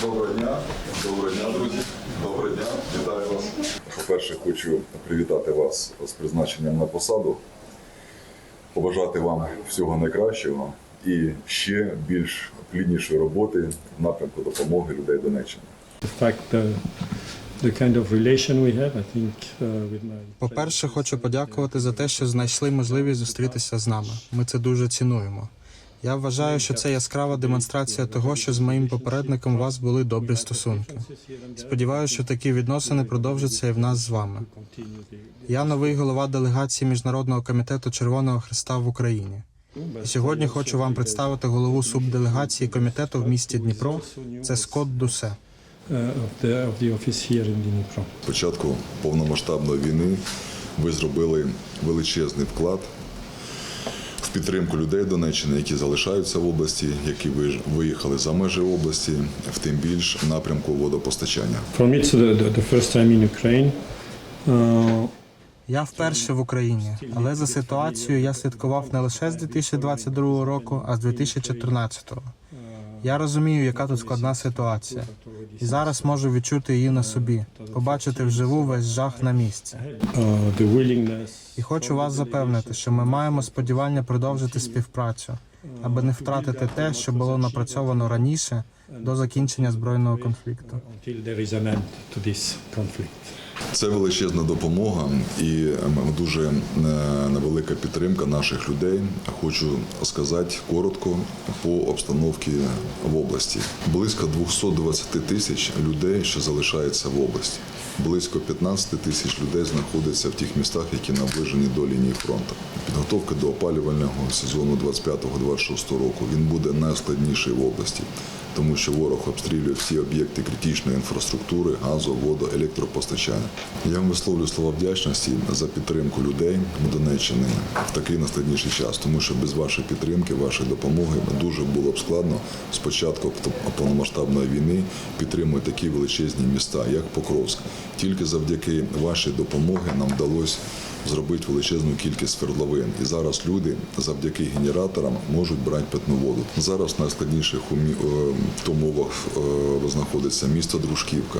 Доброго дня, доброго дня, друзі. Доброго дня, вітаю вас. По-перше, хочу привітати вас з призначенням на посаду, побажати вам всього найкращого і ще більш пліднішої роботи в напрямку допомоги людей Донеччини. The fact the, the kind of relation we have, I think, uh, with my По-перше, хочу подякувати за те, що знайшли можливість зустрітися з нами. Ми це дуже цінуємо. Я вважаю, що це яскрава демонстрація того, що з моїм попередником у вас були добрі стосунки. Сподіваюся, що такі відносини продовжаться і в нас з вами. Я новий голова делегації міжнародного комітету Червоного Христа в Україні. І сьогодні хочу вам представити голову субделегації комітету в місті Дніпро. Це Скотт Дусе. початку повномасштабної війни ви зробили величезний вклад підтримку людей Донеччини, які залишаються в області, які ви- виїхали за межі області, в тим більш напрямку водопостачання. Я вперше в Україні, але за ситуацією я слідкував не лише з 2022 року, а з 2014. Я розумію, яка тут складна ситуація, і зараз можу відчути її на собі, побачити вживу весь жах на місці. І хочу вас запевнити, що ми маємо сподівання продовжити співпрацю, аби не втратити те, що було напрацьовано раніше до закінчення збройного конфлікту. Це величезна допомога і ем, дуже е, невелика підтримка наших людей. Хочу сказати коротко по обстановці в області. Близько 220 тисяч людей, що залишаються в області. Близько 15 тисяч людей знаходяться в тих містах, які наближені до лінії фронту. Підготовка до опалювального сезону 25-26 року він буде найскладніший в області, тому що ворог обстрілює всі об'єкти критичної інфраструктури, газу, воду, електропостачання. Я вам висловлю слова вдячності за підтримку людей Донеччини в такий найскладніший час, тому що без вашої підтримки, вашої допомоги дуже було б складно спочатку повномасштабної війни підтримувати такі величезні міста, як Покровськ. Тільки завдяки вашій допомоги нам вдалося зробити величезну кількість свердловин. І зараз люди завдяки генераторам можуть брати питну воду. Зараз в найскладніших умі- е, знаходиться місто Дружківка.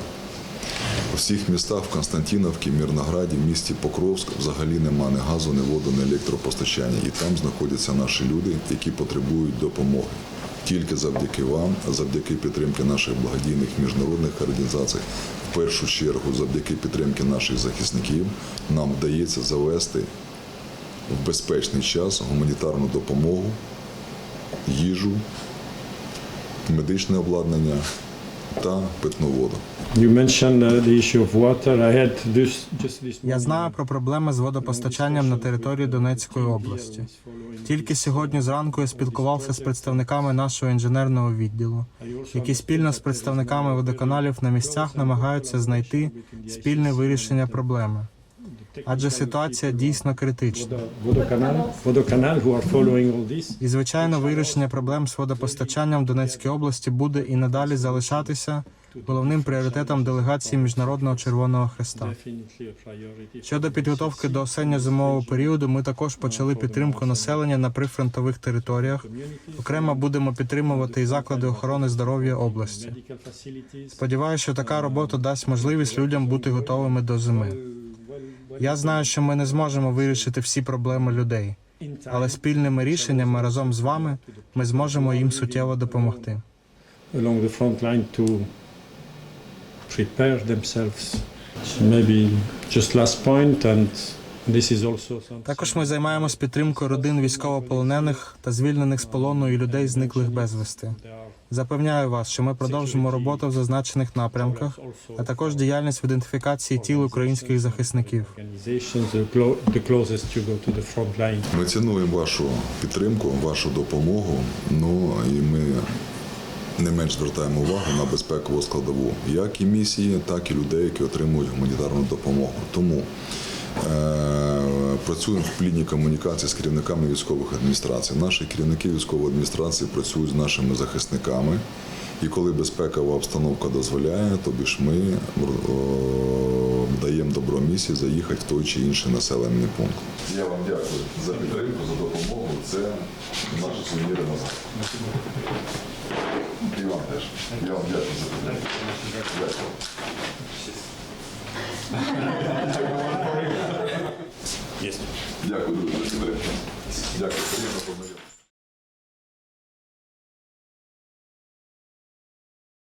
У всіх містах в Константиновці, Мірнограді, місті Покровськ взагалі нема ні газу, ні воду, ні електропостачання. І там знаходяться наші люди, які потребують допомоги. Тільки завдяки вам, завдяки підтримки наших благодійних міжнародних організацій, в першу чергу, завдяки підтримки наших захисників, нам вдається завести в безпечний час гуманітарну допомогу, їжу, медичне обладнання та питну воду. You mentioned uh, the issue of water. I had this just this. Я знаю про проблеми з водопостачанням на території Донецької області. Тільки сьогодні зранку я спілкувався з представниками нашого інженерного відділу, які спільно з представниками водоканалів на місцях намагаються знайти спільне вирішення проблеми. Адже ситуація дійсно критична. Водоканал. І звичайно, вирішення проблем з водопостачанням в Донецькій області буде і надалі залишатися головним пріоритетом делегації Міжнародного Червоного. Definitely. Щодо підготовки до осінньо-зимового періоду, ми також почали підтримку населення на прифронтових територіях. Окремо будемо підтримувати і заклади охорони здоров'я області. Сподіваюся, що така робота дасть можливість людям бути готовими до зими. Я знаю, що ми не зможемо вирішити всі проблеми людей, але спільними рішеннями разом з вами ми зможемо їм суттєво допомогти. Також ми займаємось підтримкою родин військовополонених та звільнених з полону і людей, зниклих безвісти. Запевняю вас, що ми продовжимо роботу в зазначених напрямках, а також діяльність в ідентифікації тіл українських захисників. Ми цінуємо вашу підтримку, вашу допомогу. Ну і ми не менш звертаємо увагу на безпекову складову, як і місії, так і людей, які отримують гуманітарну допомогу. Тому е, працюємо в плідній комунікації з керівниками військових адміністрацій. Наші керівники військової адміністрації працюють з нашими захисниками. І коли безпекова обстановка дозволяє, тобі ж ми даємо добро місії заїхати в той чи інший населений пункт. Я вам дякую за підтримку, за допомогу. Це наші сувеніри назад. І вам теж. Я вам дякую за питання. Дякую. Дякую, друзі. Дякую. Приємно познайомитися.